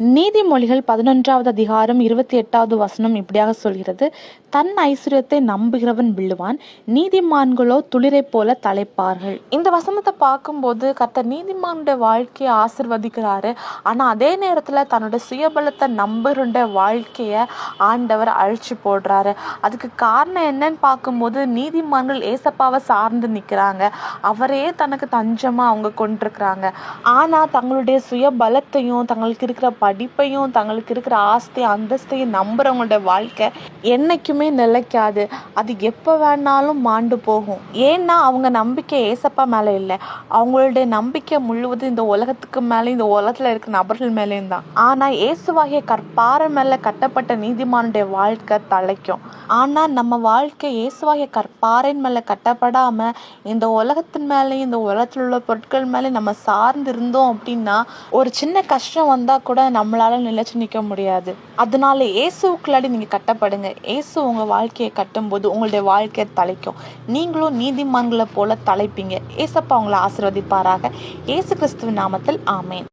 நீதிமொழிகள் பதினொன்றாவது அதிகாரம் இருபத்தி எட்டாவது வசனம் இப்படியாக சொல்கிறது. தன் ஐஸ்வர்யத்தை நம்புகிறவன் விழுவான் நீதிமான்களோ துளிரைப் போல தலைப்பார்கள். இந்த வசனத்தை பார்க்கும்போது கர்த்தர் நீதிமானுடைய வாழ்க்கையை ஆசிர்வதிக்கிறாரு. ஆனால் அதே நேரத்தில் தன்னோட சுயபலத்தை நம்புகிற வாழ்க்கையை ஆண்டவர் அழிச்சு போடுறாரு. அதுக்கு காரணம் என்னன்னு பார்க்கும்போது நீதிமான்கள் ஏசப்பாவை சார்ந்து நிற்கிறாங்க அவரே தனக்கு தஞ்சமாக அவங்க கொண்டிருக்கிறாங்க. ஆனால் தங்களுடைய சுய பலத்தையும் தங்களுக்கு இருக்கிற படிப்பையும் தங்களுக்கு இருக்கிற ஆஸ்தையும் அந்தஸ்தையும் நம்புறவங்களோட வாழ்க்கை என்னைக்குமே நிலைக்காது. அது எப்போ வேணாலும் மாண்டு போகும். ஏன்னா அவங்க நம்பிக்கை ஏசப்பா மேலே இல்லை. அவங்களுடைய நம்பிக்கை முழுவதும் இந்த உலகத்துக்கு மேலே இந்த உலகத்தில் இருக்கிற நபர்கள் மேலேயும் தான். ஆனால் இயேசுவாகிய கற்பாறை மேலே கட்டப்பட்ட நீதிமானுடைய வாழ்க்கை தலைக்கும். ஆனால் நம்ம வாழ்க்கை இயேசுவாகிய கற்பாறையின் மேலே கட்டப்படாமல் இந்த உலகத்தின் மேலேயும் இந்த உலகத்தில் உள்ள பொருட்கள் மேலே நம்ம சார்ந்து இருந்தோம் அப்படின்னா ஒரு சின்ன கஷ்டம் வந்தால் கூட நம்மளால நிலைச்சு நிற்க முடியாது. அதனால இயேசுக்குள்ளாடி நீங்கள் கட்டப்படுங்க. இயேசு உங்கள் வாழ்க்கையை கட்டும்போது உங்களுடைய வாழ்க்கையை தலைக்கும். நீங்களும் நீதிமான்களை போல தலைப்பீங்க. ஏசப்பா உங்களை ஆசிர்வதிப்பாராக. இயேசு கிறிஸ்துவின் நாமத்தில் ஆமேன்.